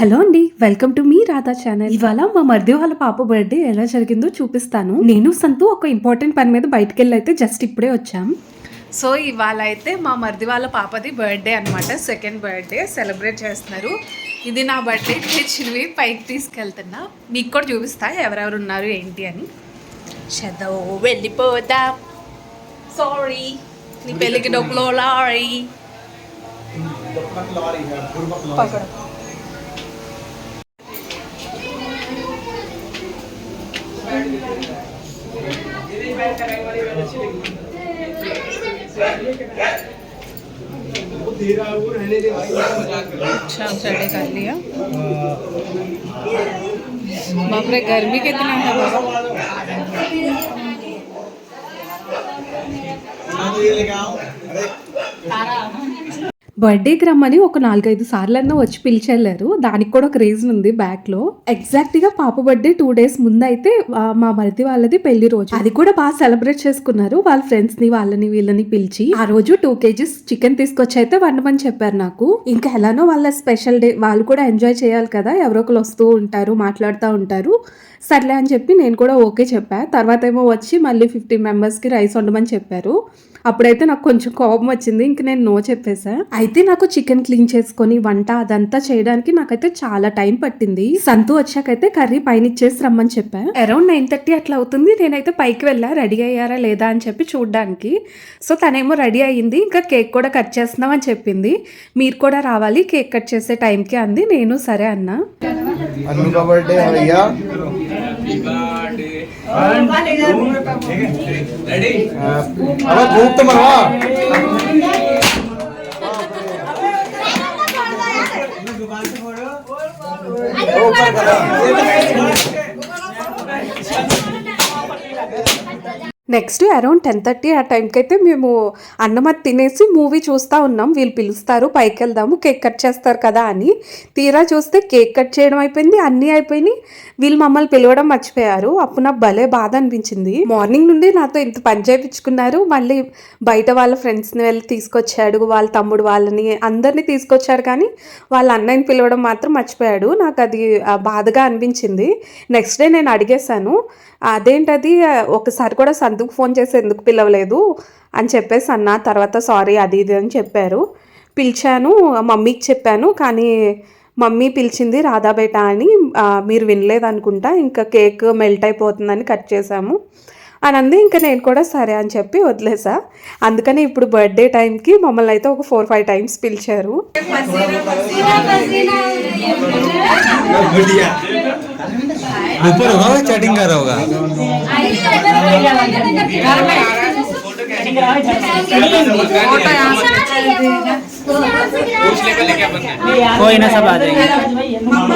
Hello అండి welcome to మీ Radha channel. ఇవాళ మా మరిది వాళ్ళ పాప బర్త్డే ఎలా జరిగిందో చూపిస్తాను. నేను సంతు ఒక ఇంపార్టెంట్ పని మీద బయటకు వెళ్ళి అయితే జస్ట్ ఇప్పుడే వచ్చాం. సో ఇవాళ అయితే మా మరిది వాళ్ళ పాపది బర్త్డే అనమాట సెకండ్ బర్త్డే సెలబ్రేట్ చేస్తున్నారు. ఇది నా బర్త్డే తెచ్చినవి పైకి తీసుకెళ్తున్నా. మీకు కూడా చూపిస్తా ఎవరెవరు ఉన్నారు ఏంటి అని. చదవు వెళ్ళిపోదా. సారీ నీ పెళ్ళికి డబ్బులు లారీ. अच्छा सड़े कर लिया। बाप रे गर्मी कितना है बाबा బర్త్డేకి రమ్మని ఒక నాలుగైదు సార్లన్నా వచ్చి పిలిచెళ్ళారు. దానికి కూడా ఒక రీజన్ ఉంది బ్యాక్లో ఎగ్జాక్ట్గా పాప బర్త్డే టూ డేస్ ముందు అయితే మా మరిది వాళ్ళది పెళ్ళి రోజు. అది కూడా బాగా సెలబ్రేట్ చేసుకున్నారు. వాళ్ళ ఫ్రెండ్స్ని వాళ్ళని వీళ్ళని పిలిచి ఆ రోజు టూ కేజీస్ చికెన్ తీసుకొచ్చి అయితే వండమని చెప్పారు నాకు. ఇంకా ఎలానో వాళ్ళ స్పెషల్ డే వాళ్ళు కూడా ఎంజాయ్ చేయాలి కదా ఎవరో ఒకరు వస్తూ ఉంటారు మాట్లాడుతూ ఉంటారు. సర్లే అని చెప్పి నేను కూడా ఓకే చెప్పాను తర్వాత ఏమో వచ్చి మళ్ళీ ఫిఫ్టీ మెంబర్స్కి రైస్ వండమని చెప్పారు. అప్పుడైతే నాకు కొంచెం కోపం వచ్చింది. ఇంక నేను నో చెప్పేసా. అయితే నాకు చికెన్ క్లీన్ చేసుకొని వంట అదంతా చేయడానికి నాకైతే చాలా టైం పట్టింది. సంతు వచ్చాకైతే కర్రీ పైన ఇచ్చేసి రమ్మని చెప్పా. అరౌండ్ నైన్ థర్టీ అట్లా అవుతుంది. నేనైతే పైకి వెళ్ళా. రెడీ అయ్యారా లేదా అని చెప్పి చూడడానికి. సో తనేమో రెడీ అయ్యింది. ఇంకా కేక్ కూడా కట్ చేస్తున్నాం అని చెప్పింది. మీరు కూడా రావాలి. కేక్ కట్ చేసే టైంకి అంది. నేను సరే అన్నా. কথা నెక్స్ట్ అరౌండ్ టెన్ థర్టీ ఆ టైంకి అయితే మేము అన్నం అది తినేసి మూవీ చూస్తూ ఉన్నాం. వీళ్ళు పిలుస్తారు పైకి వెళ్దాము కేక్ కట్ చేస్తారు కదా అని. తీరా చూస్తే కేక్ కట్ చేయడం అయిపోయింది అన్నీ అయిపోయినాయి. వీళ్ళు మమ్మల్ని పిలవడం మర్చిపోయారు. అప్పుడు నాకు భలే బాధ అనిపించింది. మార్నింగ్ నుండి నాతో ఇంత పని చేయించుకున్నారు. మళ్ళీ బయట వాళ్ళ ఫ్రెండ్స్ని వెళ్ళి తీసుకొచ్చాడు వాళ్ళ తమ్ముడు వాళ్ళని అందరినీ తీసుకొచ్చారు కానీ వాళ్ళ అన్నయ్యని పిలవడం మాత్రం మర్చిపోయాడు. నాకు అది బాధగా అనిపించింది. నెక్స్ట్ డే నేను అడిగేశాను అదేంటది? ఒకసారి కూడా ఎందుకు ఫోన్ చేసి ఎందుకు పిలవలేదు అని చెప్పేసి అన్న తర్వాత సారీ అది ఇది అని చెప్పారు. పిలిచాను మమ్మీకి చెప్పాను కానీ మమ్మీ పిలిచింది రాధాబేట అని మీరు వినలేదు అనుకుంటా ఇంకా కేక్ మెల్ట్ అయిపోతుందని కట్ చేసాము అని అంది ఇంకా నేను కూడా సరే అని చెప్పి వదిలేసా అందుకని ఇప్పుడు బర్త్డే టైంకి మమ్మల్ని అయితే ఒక ఫోర్ ఫైవ్ టైమ్స్ పిలిచారు ऊपर होगा चैटिंग कर रहा होगा कोई ना सब आ जाएंगे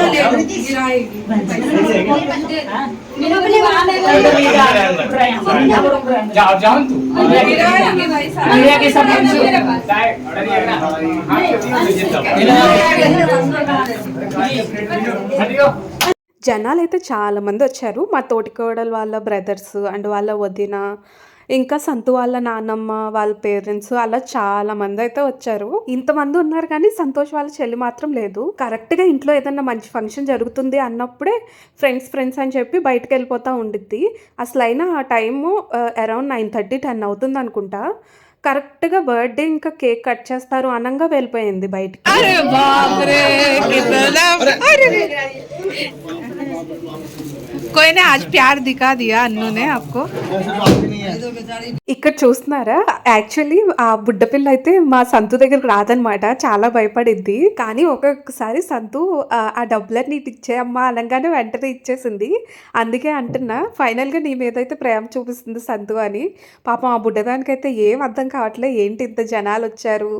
जाओ जाओ तू इंडिया के सब జనాలు అయితే చాలా మంది వచ్చారు మా తోటికోడలు వాళ్ళ బ్రదర్స్ అండ్ వాళ్ళ వదిన ఇంకా సంతు వాళ్ళ నాన్నమ్మ వాళ్ళ పేరెంట్స్ అలా చాలా మంది అయితే వచ్చారు ఇంతమంది ఉన్నారు కానీ సంతోష్ వాళ్ళ చెల్లి మాత్రం లేదు కరెక్ట్ గా ఇంట్లో ఏదన్నా మంచి ఫంక్షన్ జరుగుతుంది అన్నప్పుడే ఫ్రెండ్స్ ఫ్రెండ్స్ అని చెప్పి బయటకు వెళ్ళిపోతా ఉండిద్ది అసలు అయినా ఆ time around nine thirty ten అవుతుంది అనుకుంటా కరెక్ట్గా బర్త్డే ఇంకా కేక్ కట్ చేస్తారు అనంగా వెళ్ళిపోయింది బయటికి कोई ने आज प्यार दिखा दिया अन्नू ने आपको ఇక్కడ చూస్తున్నారా? యాక్చువల్లీ ఆ బుడ్డ పిల్ల అయితే మా సంతు దగ్గరకు రాదనమాట చాలా భయపడింది కానీ ఒక్కొక్కసారి సంతు ఆ, ఆ డబ్బులన్నీ ఇటు ఇచ్చేయమ్మా అనగానే వెంటనే ఇచ్చేసింది. అందుకే అంటున్నా ఫైనల్గా నీ మీద అయితే ప్రేమ చూపిస్తుంది సంతు అని. పాపం ఆ బుడ్డదానికైతే ఏం అర్థం కావట్లేదు ఏంటి ఇంత జనాలు వచ్చారు?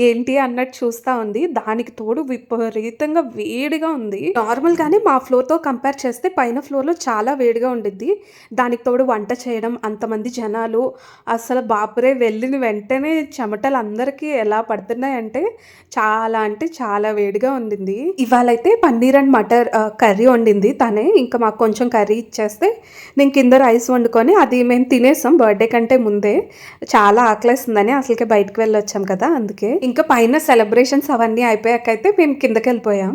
ఏంటి అన్నట్టు చూస్తా ఉంది. దానికి తోడు విపరీతంగా వేడిగా ఉంది. నార్మల్గానే మా ఫ్లోర్తో కంపేర్ కంపేర్ చేస్తే పైన ఫ్లోర్లో చాలా వేడిగా ఉండిద్ది. దానికి తోడు వంట చేయడం అంతమంది జనాలు అసలు బాపురే వెళ్ళిన వెంటనే చెమటలు అందరికీ ఎలా పడుతున్నాయంటే చాలా అంటే చాలా వేడిగా ఉండింది. ఇవాళైతే పన్నీర్ అండ్ మటర్ కర్రీ వండింది తనే. ఇంకా మాకు కొంచెం కర్రీ ఇచ్చేస్తే నేను కింద రైస్ వండుకొని అది మేము తినేసాం బర్త్డే కంటే ముందే. చాలా ఆకలిస్తుందని అసలుకే బయటకు వెళ్ళొచ్చాం కదా అందుకే. ఇంకా పైన సెలబ్రేషన్స్ అవన్నీ అయిపోయాకైతే మేము కిందకి వెళ్ళిపోయాం.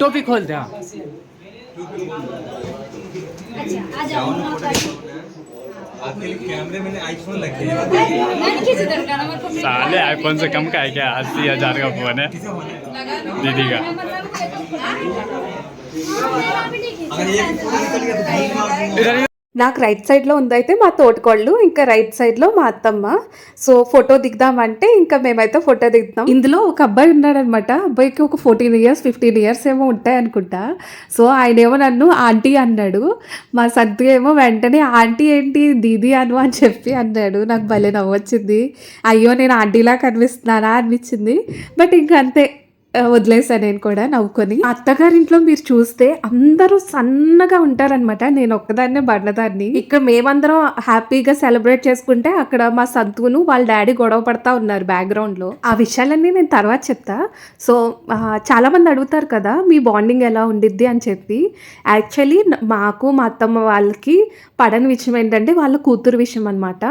टोपी खोल दे हाँ। साले आईफोन से कम का है क्या? अस्सी हज़ार का फ़ोन है। दीदी का। इधर నాకు రైట్ సైడ్లో ఉందైతే మా తోటకోళ్ళు ఇంకా రైట్ సైడ్లో మా అత్తమ్మ. సో ఫోటో దిగుదామంటే ఇంకా మేమైతే ఫోటో దిగుతాం. ఇందులో ఒక అబ్బాయి ఉన్నాడనమాట అబ్బాయికి ఒక ఫోర్టీన్ ఇయర్స్ ఫిఫ్టీన్ ఇయర్స్ ఏమో ఉంటాయి అనుకుంటా. సో ఆయన ఏమో నన్ను ఆంటీ అన్నాడు. మా సద్దు ఏమో వెంటనే ఆంటీ ఏంటి? దీది అను అని చెప్పి అన్నాడు. నాకు భలే నవ్వొచ్చింది. అయ్యో నేను ఆంటీలా కనిపిస్తున్నానా? అనిపించింది. బట్ ఇంకంతే వదిలేసా నేను కూడా నవ్వుకొని. అత్తగారింట్లో మీరు చూస్తే అందరూ సన్నగా ఉంటారనమాట నేను ఒక్కదాన్నే బండదాన్ని ఇక్కడ మేమందరం హ్యాపీగా సెలబ్రేట్ చేసుకుంటే అక్కడ మా సంతును వాళ్ళ డాడీ గొడవ పడతా ఉన్నారు బ్యాక్గ్రౌండ్లో ఆ విషయాలన్నీ నేను తర్వాత చెప్తా. సో చాలా మంది అడుగుతారు కదా మీ బాండింగ్ ఎలా ఉండిద్ది అని చెప్పి. యాక్చువల్లీ మాకు మా అత్తమ్మ వాళ్ళకి పడని విషయం ఏంటంటే వాళ్ళ కూతురు విషయం అనమాట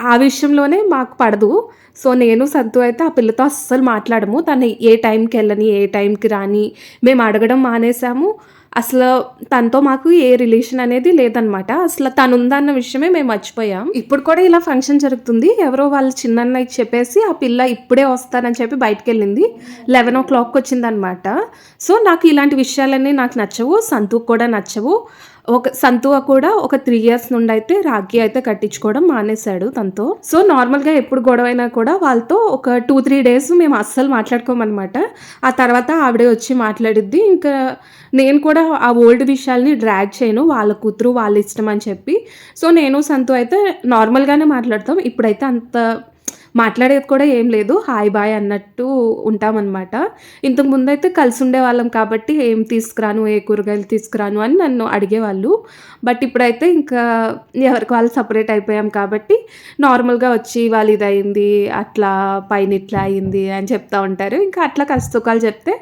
ఆ విషయంలోనే మాకు పడదు. సో నేను సంతు అయితే ఆ పిల్లతో అస్సలు మాట్లాడము. తను ఏ టైంకి వెళ్ళని ఏ టైంకి రాని మేము అడగడం మానేసాము అసలు తనతో మాకు ఏ రిలేషన్ అనేది లేదనమాట. అసలు తను ఉందన్న విషయమే మేము మర్చిపోయాం. ఇప్పుడు కూడా ఇలా ఫంక్షన్ జరుగుతుంది. ఎవరో వాళ్ళ చిన్నన్నయ్యకి చెప్పేసి ఆ పిల్ల ఇప్పుడే వస్తానని చెప్పి బయటకు వెళ్ళింది. లెవెన్ ఓ క్లాక్ వచ్చిందనమాట. సో నాకు ఇలాంటి విషయాలన్నీ నాకు నచ్చవు. సంతూకు కూడా నచ్చవు. ఒక సంతువ కూడా ఒక త్రీ ఇయర్స్ నుండి అయితే రాఖీ అయితే కట్టించుకోవడం మానేశాడు తనతో. సో నార్మల్గా ఎప్పుడు గొడవ అయినా కూడా వాళ్ళతో ఒక టూ త్రీ డేస్ మేము అస్సలు మాట్లాడుకోమన్నమాట ఆ తర్వాత ఆవిడే వచ్చి మాట్లాడిద్ది. ఇంకా నేను కూడా ఆ ఓల్డ్ విషయాల్ని డ్రాగ్ చేయను. వాళ్ళ కూతురు వాళ్ళ ఇష్టం అని చెప్పి. సో నేను సంతు అయితే నార్మల్గానే మాట్లాడతాం. ఇప్పుడైతే అంత మాట్లాడేది కూడా ఏం లేదు హాయ్ బాయ్ అన్నట్టు ఉంటామన్నమాట. ఇంతకు ముందు అయితే కలిసి ఉండేవాళ్ళం కాబట్టి ఏం తీసుకురాను ఏ కూరగాయలు తీసుకురాను అని నన్ను అడిగేవాళ్ళు. బట్ ఇప్పుడైతే ఇంకా ఎవరికి వాళ్ళు సపరేట్ అయిపోయాం కాబట్టి నార్మల్గా వచ్చి వాళ్ళు ఇది అయింది అట్లా పైన ఇట్లా అయింది అని చెప్తా ఉంటారు. ఇంకా అట్లా కష్టసుఖాలు చెప్తే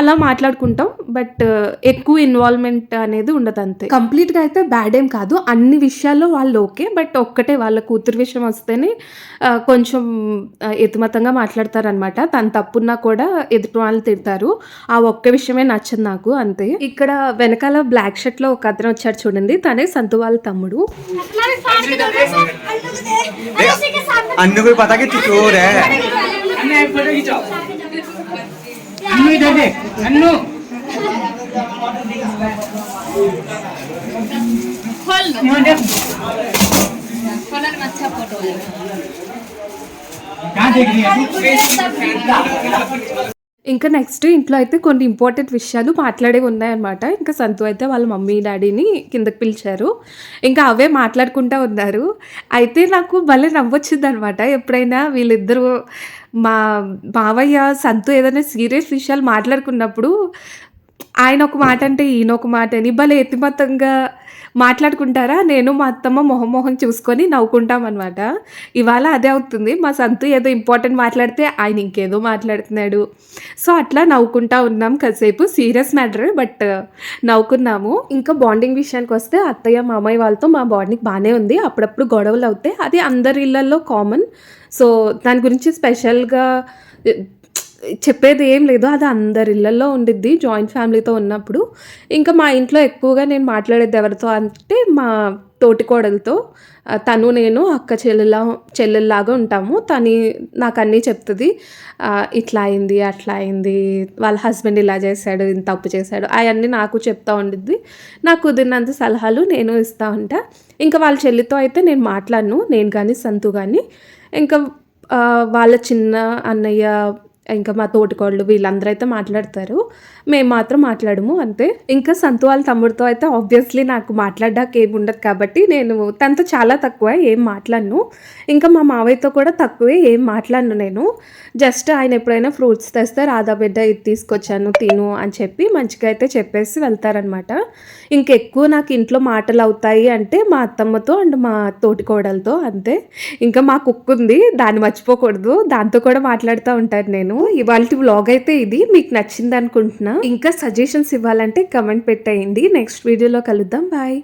అలా మాట్లాడుకుంటాం. బట్ ఎక్కువ ఇన్వాల్వ్మెంట్ అనేది ఉండదు అంతే. కంప్లీట్గా అయితే బ్యాడ్ ఏం కాదు. అన్ని విషయాల్లో వాళ్ళు ఓకే. బట్ ఒక్కటే వాళ్ళ కూతురు విషయం వస్తేనే కొంచెం ఎతిమతంగా మాట్లాడతారనమాట తను తప్పున్నా కూడా ఎదుటి వాళ్ళు తిడతారు ఆ ఒక్క విషయమే నచ్చదు నాకు అంతే ఇక్కడ వెనకాల బ్లాక్ షర్ట్ లో ఒక అతను వచ్చాడు చూడండి తనే సంతు వాళ్ళ తమ్ముడు अपना भी फाड़ के दोगे सब अन्नू को दे अरे उसी के साथ अन्नू को पता कि तू चोर है अन्नू फोटो खींचाओ अन्नू इधर देख अन्नू खोल लो यहाँ देख खोलने में अच्छा फोटो है कहाँ देख रही है ఇంకా నెక్స్ట్ ఇంట్లో అయితే కొన్ని ఇంపార్టెంట్ విషయాలు మాట్లాడే ఉన్నాయన్నమాట. ఇంకా సంతు అయితే వాళ్ళ మమ్మీ డాడీని కిందకి పిలిచారు. ఇంకా అవే మాట్లాడుకుంటా ఉన్నారు. అయితే నాకు భలే నవ్వొచ్చింది అనమాట ఎప్పుడైనా వీళ్ళిద్దరూ మా బావయ్య సంతు ఏదైనా సీరియస్ విషయాలు మాట్లాడుకున్నప్పుడు ఆయన ఒక మాట అంటే ఈయన ఒక మాట అని భలే ఎత్తిమత్తంగా మాట్లాడుకుంటారా? నేను మా అత్తమ్మ మొహం మొహం చూసుకొని నవ్వుకుంటాం అనమాట ఇవాళ అదే అవుతుంది. మా సంతు ఏదో ఇంపార్టెంట్ మాట్లాడితే ఆయన ఇంకేదో మాట్లాడుతున్నాడు. సో అట్లా నవ్వుకుంటా ఉన్నాం కాసేపు. సీరియస్ మ్యాటర్ బట్ నవ్వుకున్నాము. ఇంకా బాండింగ్ విషయానికి వస్తే అత్తయ్య మామయ్య వాళ్ళతో మా బాండింగ్ బాగానే ఉంది. అప్పుడప్పుడు గొడవలు అవుతాయి. అది అందరి ఇళ్ళల్లో కామన్. సో దాని గురించి స్పెషల్గా చెప్పేది ఏం లేదు. అది అందరి ఇళ్ళల్లో ఉండిద్ది. జాయింట్ ఫ్యామిలీతో ఉన్నప్పుడు. ఇంకా మా ఇంట్లో ఎక్కువగా నేను మాట్లాడేది ఎవరితో అంటే మా తోటికోడలతో. తను నేను అక్క చెల్లెలా చెల్లెల్లాగా ఉంటాము. తని నాకు అన్నీ చెప్తుంది. ఇట్లా అయింది అట్లా అయింది. వాళ్ళ హస్బెండ్ ఇలా చేశాడు ఇంత తప్పు చేశాడు. అవన్నీ నాకు చెప్తా ఉండిద్ది. నాకు కుదిరినంత సలహాలు నేను ఇస్తూ ఉంటా. ఇంకా వాళ్ళ చెల్లితో అయితే నేను మాట్లాడను. నేను కానీ సంతు కానీ ఇంకా వాళ్ళ చిన్న అన్నయ్య ఇంకా మా తోటికోళ్ళు వీళ్ళందరూ అయితే మాట్లాడతారు. మేము మాత్రం మాట్లాడము అంతే. ఇంకా సంతు వాళ్ళ తమ్ముడితో అయితే ఆబ్వియస్లీ నాకు మాట్లాడడానికి ఏమి ఉండదు కాబట్టి నేను తనతో చాలా తక్కువ ఏం మాట్లాడను. ఇంకా మా మావయ్యతో కూడా తక్కువే ఏం మాట్లాడను నేను. జస్ట్ ఆయన ఎప్పుడైనా ఫ్రూట్స్ తెస్తే రాధా బిడ్డ ఇది తీసుకొచ్చాను తిను అని చెప్పి మంచిగా అయితే చెప్పేసి వెళ్తారనమాట ఇంకెక్కువ నాకు ఇంట్లో మాటలు అవుతాయి అంటే మా అత్తమ్మతో అండ్ మా తోటికోడలతో అంతే. ఇంకా మా కుక్ ఉంది దాన్ని మర్చిపోకూడదు. దాంతో కూడా మాట్లాడుతూ ఉంటాను నేను. ఇవాళ వ్లాగ్ అయితే ఇది. మీకు నచ్చింది అనుకుంటున్నా ఇంకా సజెషన్స్ ఇవ్వాలంటే కమెంట్ పెట్టేయండి. నెక్స్ట్ వీడియోలో కలుద్దాం. బాయ్